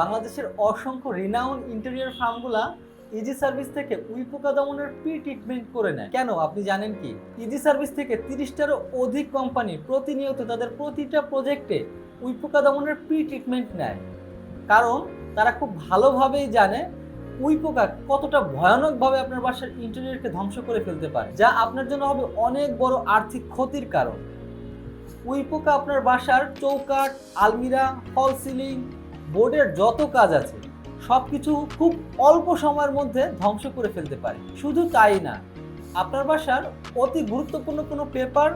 বাংলাদেশের অসংখ্য renowned interior ফার্মগুলা ইজি সার্ভিস থেকে উইপোকা দমনের প্রি ট্রিটমেন্ট করে নেয়। কেন? আপনি জানেন কি? ইজি সার্ভিস থেকে তিরিশটারও অধিক কোম্পানি প্রতিনিয়ত তাদের প্রতিটা প্রজেক্টে উইপোকা দমনের প্রি ট্রিটমেন্ট নেয়। কারণ তারা খুব ভালোভাবেই জানে উইপোকা কতটা ভয়ানকভাবে আপনার বাসার ইন্টেরিয়রকে ধ্বংস করে ফেলতে পারে, যা আপনার জন্য হবে অনেক বড় আর্থিক ক্ষতির কারণ। উইপোকা আপনার বাসার চৌকাঠ, আলমিরা ফল সিলিং বোর্ডের যত কাজ আছে সব কিছু খুব অল্প সময়ের মধ্যে ধ্বংস করে ফেলতে পারে। শুধু তাই না, আপনার বাসার অতি গুরুত্বপূর্ণ কোনো পেপার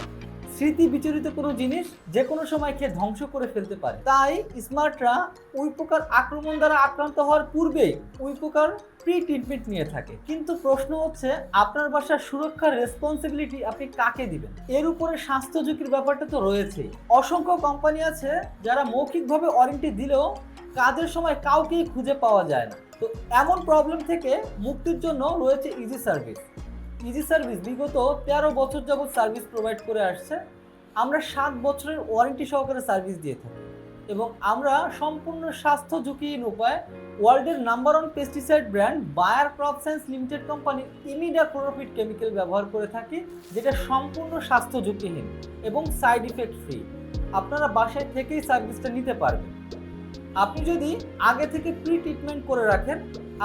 স্মৃতি বিচরিত কোনো জিনিস যে কোনো সময় খেয়ে ধ্বংস করে ফেলতে পারে। তাই স্মার্টরা উইপোকার আক্রমণ দ্বারা আক্রান্ত হওয়ার পূর্বেই উইপোকার প্রি ট্রিটমেন্ট নিয়ে থাকে। কিন্তু প্রশ্ন হচ্ছে, আপনার বাসার সুরক্ষার রেসপন্সিবিলিটি আপনি কাকে দিবেন? এর উপরে স্বাস্থ্য ঝুঁকির ব্যাপারটা তো রয়েছেই। অসংখ্য কোম্পানি আছে যারা মৌখিকভাবে ওয়ারেন্টি দিলেও কাজের সময় কাউকেই খুঁজে পাওয়া যায় না। তো এমন প্রবলেম থেকে মুক্তির জন্য রয়েছে ইজি সার্ভিস ইজি সার্ভিস বিগত তেরো বছর যাবত সার্ভিস প্রোভাইড করে আসছে। আমরা সাত বছরের ওয়ারেন্টি সহকারে সার্ভিস দিয়ে থাকি এবং আমরা সম্পূর্ণ স্বাস্থ্য ঝুঁকিহীন উপায় ওয়ার্ল্ডের number one pesticide brand Bayer crop science limited কোম্পানির ইমিডা ক্লোরোফিট কেমিক্যাল ব্যবহার করে থাকি, যেটা সম্পূর্ণ স্বাস্থ্য ঝুঁকিহীন এবং সাইড ইফেক্ট ফ্রি আপনারা বাসায় থেকেই সার্ভিসটা নিতে পারবেন। আপনি যদি আগে থেকে প্রি ট্রিটমেন্ট করে রাখেন,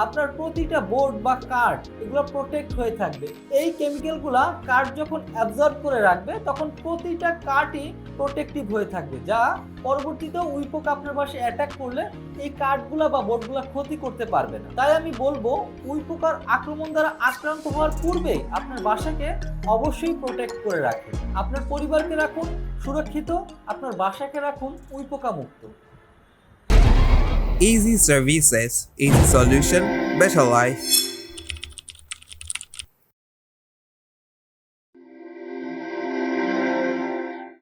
আপনার প্রতিটা বোর্ড বা কার্ড এগুলো প্রোটেক্ট হয়ে থাকবে। এই কেমিক্যালগুলা কার্ড যখন অ্যাবজর্ব করে রাখবে, তখন প্রতিটা কার্ডই প্রোটেক্টিভ হয়ে থাকবে, যা পরবর্তীতে উইপোক আপনার পাশে অ্যাটাক করলে এই কার্ডগুলা বা বোর্ডগুলা ক্ষতি করতে পারবে না। তাই আমি বলব উইপোকার আক্রমণ দ্বারা আক্রান্ত হওয়ার পূর্বে আপনার বাসাকে অবশ্যই প্রোটেক্ট করে রাখুন। আপনার পরিবারকে রাখুন, সুরক্ষিত, আপনার বাসাকে রাখুন উইপোকা মুক্ত Easy services, easy solution, better life.